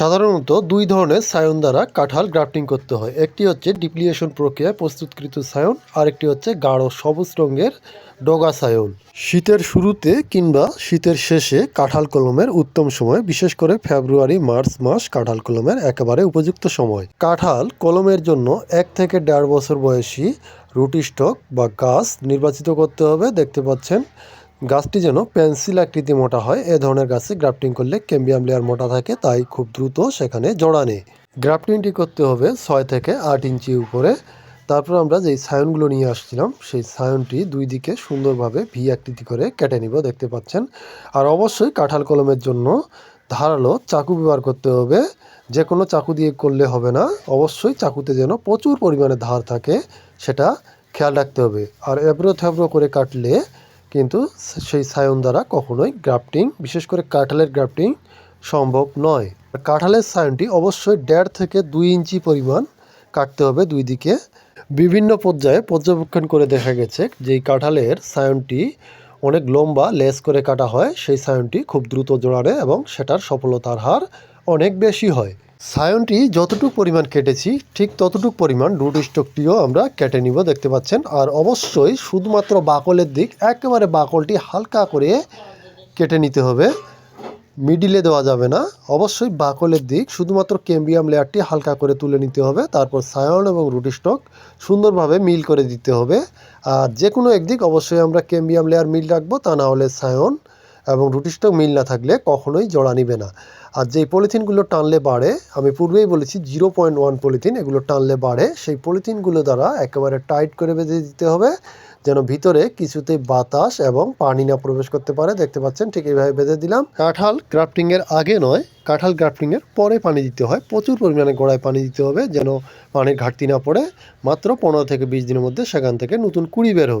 সাধারণত দুই ধরনের সায়ন দ্বারা কাঁঠাল গ্রাফটিং করতে হয়। একটি হচ্ছে ডিপ্লিয়েশন প্রক্রিয়ায় প্রস্তুতকৃত সায়ন, আরেকটি হচ্ছে গাঢ় সবুজ রঙের ডগা সায়ন। শীতের শুরুতে কিংবা শীতের শেষে কাঁঠাল কলমের উত্তম সময়, বিশেষ করে ফেব্রুয়ারি, মার্চ মাস কাঁঠাল কলমের একেবারে উপযুক্ত সময়। কাঁঠাল কলমের জন্য এক থেকে দেড় বছর বয়সী রুটি স্টক বা গাছ নির্বাচিত করতে হবে। দেখতে পাচ্ছেন গাছটি যেন পেন্সিল আকৃতি মোটা হয়, এ ধরনের গাছে গ্রাফটিং করলে ক্যাম্বিয়াম লেয়ার মোটা থাকে, তাই খুব দ্রুত সেখানে জোড়া নেই। গ্রাফটিংটি করতে হবে ছয় থেকে আট ইঞ্চি উপরে। তারপর আমরা যেই সায়নগুলো নিয়ে আসছিলাম, সেই সায়নটি দুই দিকে সুন্দরভাবে ভি আকৃতি করে কেটে নিব, দেখতে পাচ্ছেন। আর অবশ্যই কাঁঠাল কলমের জন্য ধারালো চাকু ব্যবহার করতে হবে। যে কোনো চাকু দিয়ে করলে হবে না, অবশ্যই চাকুতে যেন প্রচুর পরিমাণে ধার থাকে, সেটা খেয়াল রাখতে হবে। আর এবড়ো থেবড়ো করে কাটলে কিন্তু সেই সায়ন দ্বারা কখনোই গ্রাফটিং, বিশেষ করে কাঁঠালের গ্রাফটিং, সম্ভব নয়। কাঁঠালের সায়নটি অবশ্যই দেড় থেকে দুই ইঞ্চি পরিমাণ কাটতে হবে দুই দিকে। বিভিন্ন পর্যায়ে পর্যবেক্ষণ করে দেখা গেছে যে কাঁঠালের সায়নটি অনেক লম্বা, লেস করে কাটা হয়। সেই সায়নটি খুব দ্রুত জোড়ানে এবং সেটার সফলতার হার অনেক বেশি হয়। সায়নটি যতটুকু পরিমাণ কেটেছি, ঠিক ততটুকু পরিমাণ রুট স্টকটিও আমরা কেটে নিব, দেখতে পাচ্ছেন। আর অবশ্যই শুধুমাত্র বাকলের দিক, একেবারে বাকলটি হালকা করে কেটে নিতে হবে। মিডিলে দেওয়া যাবে না। অবশ্যই বাকলের দিক, শুধুমাত্র ক্যাম্বিয়াম লেয়ারটি হালকা করে তুলে নিতে হবে। তারপর সায়ন এবং রুটি স্টক সুন্দরভাবে মিল করে দিতে হবে। আর যে কোনো একদিক অবশ্যই আমরা ক্যাম্বিয়াম লেয়ার মিল রাখব, তা না হলে সায়ন এবং রুটি স্টক মিল না থাকলে কখনোই জোড়া নিবে না। আর যেই পলিথিনগুলো টানলে বাড়ে, আমি পূর্বেই বলেছি জিরো পয়েন্ট ওয়ান পলিথিন, এগুলো টানলে বাড়ে। সেই পলিথিনগুলো দ্বারা একেবারে টাইট করে বেঁধে দিতে হবে, যেন ভিতরে কিছুতে বাতাস এবং পানি না প্রবেশ করতে পারে। দেখতে পাচ্ছেন, ঠিক এইভাবে বেঁধে দিলাম। কাঁঠাল গ্রাফটিংয়ের আগে নয়, কাঁঠাল গ্রাফটিংয়ের পরে পানি দিতে হয়। প্রচুর পরিমাণে গোড়ায় পানি দিতে হবে, যেন পানির ঘাটতি না পড়ে। মাত্র পনেরো থেকে বিশ দিনের মধ্যে সেখান থেকে নতুন কুড়ি বের হবে